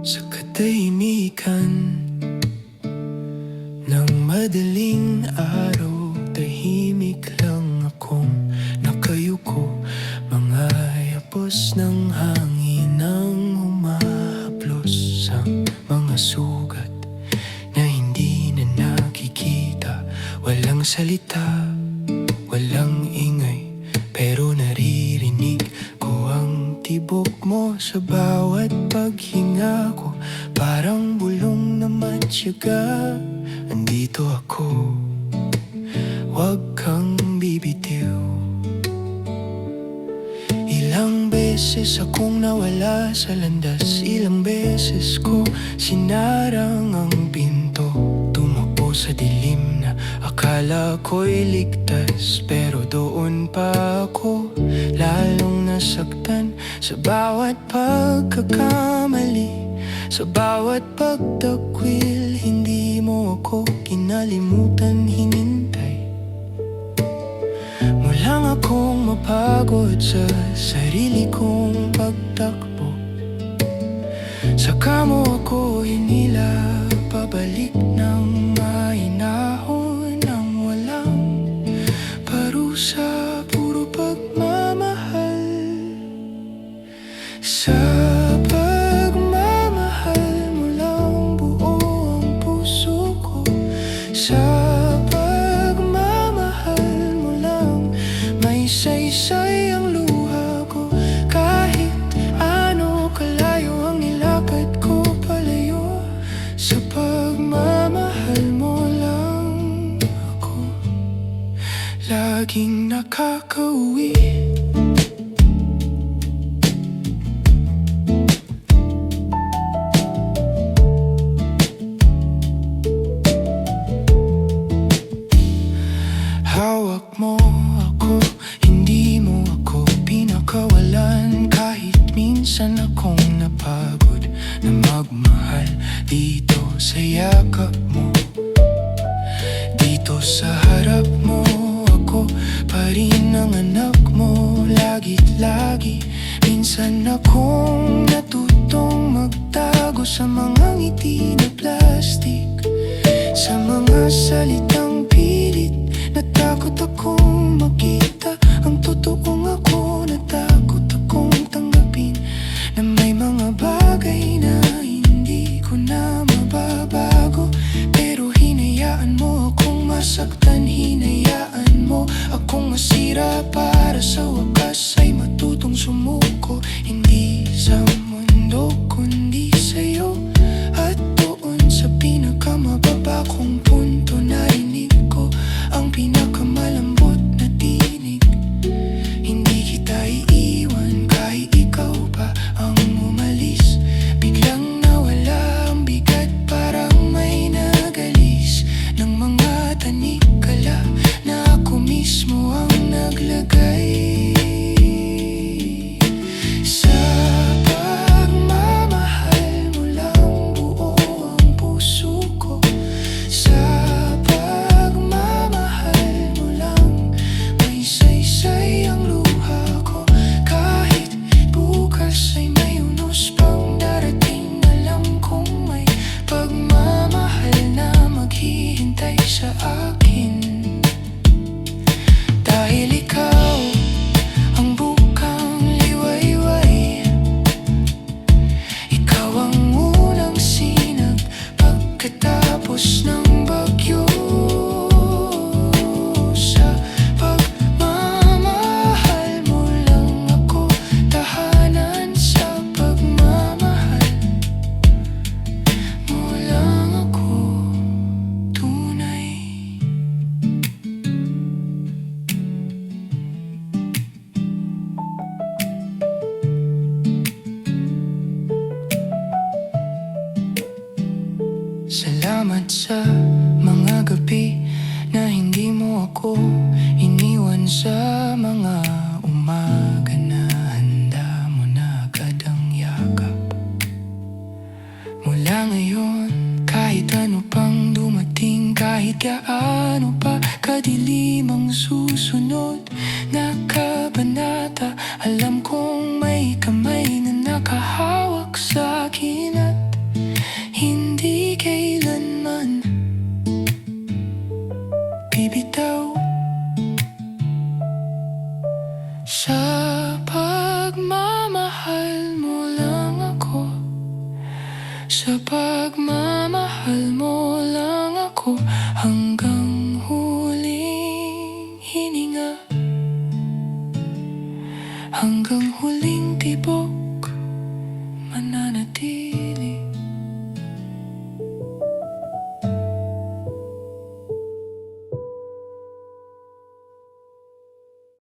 Sa katahimikan Walang salita, walang ingay Pero naririnig ko ang tibok mo Sa bawat paghinga ko. Parang bulong na matyaga Andito ako. Huwag kang bibitiw. Ilang beses akong nawala sa landas Ilang beses ko sinarang ang pinto. Tumakbo sa dilim akala ko'y ligtas Pero doon pa ako. Lalong nasaktan Sa bawat pagkakamali. Sa bawat pagtakwil Hindi mo ako kinalimutan hinintay. Mulang akong mapagod sa sarili kong pagtakbo. Saka mo ako hinila pabalik ng May saysay ang luha ko. Kahit ano kalayo ang nilakad ko palayo. Sa pagmamahal mo lang ako. Laging nakakauwi sa harap mo. Ako pa rin ang anak mo. Lagit lagi Minsan akong natutong magtago sa mga ngiti na plastic Sa mga salitang pilit Natakot akong makita Ang totoong ako masira Para sa wakas ay matutong sumuko. Hindi sa mundo kundi sa'yo. At doon sa pinakamababa kong punto Narinig ko Salamat sa mga gabi na hindi mo ako iniwan sa mga umaga na handa mo na agad ang yakap. Mula ngayon kahit ano pang dumating Kahit gaano pa kadilim ang susunod Na Bibitaw Sa